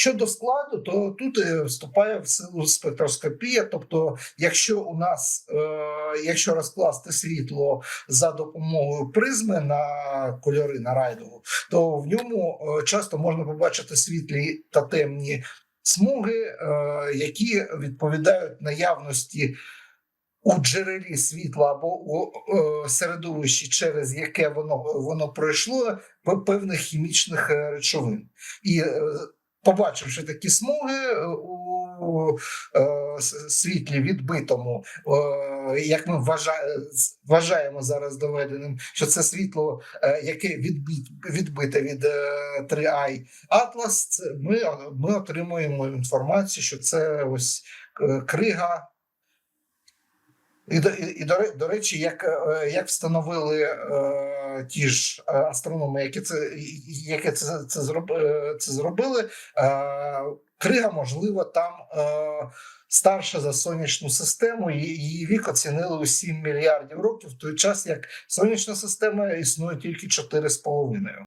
Щодо складу, то тут е, вступає в силу спектроскопія. Тобто, якщо у нас е, якщо розкласти світло за допомогою призми на кольори на райдугу, то в ньому е, часто можна побачити світлі та темні смуги, які відповідають наявності у джерелі світла або у середовищі, через яке воно воно пройшло, певних хімічних речовин. І побачивши такі смуги е, у е, світлі відбитому, е, як ми вважа- вважаємо зараз доведеним, що це світло, яке відбите від е, 3i Atlas, ми, ми отримуємо інформацію, що це ось крига. І, до- і, і до, до речі, як, е, як встановили е, ті ж е, астрономи, які це, які це, це, зроб, е, це зробили, е, крига, можливо, там е, старша за сонячну систему. Її вік оцінили у 7 мільярдів років, в той час як сонячна система існує тільки 4,5.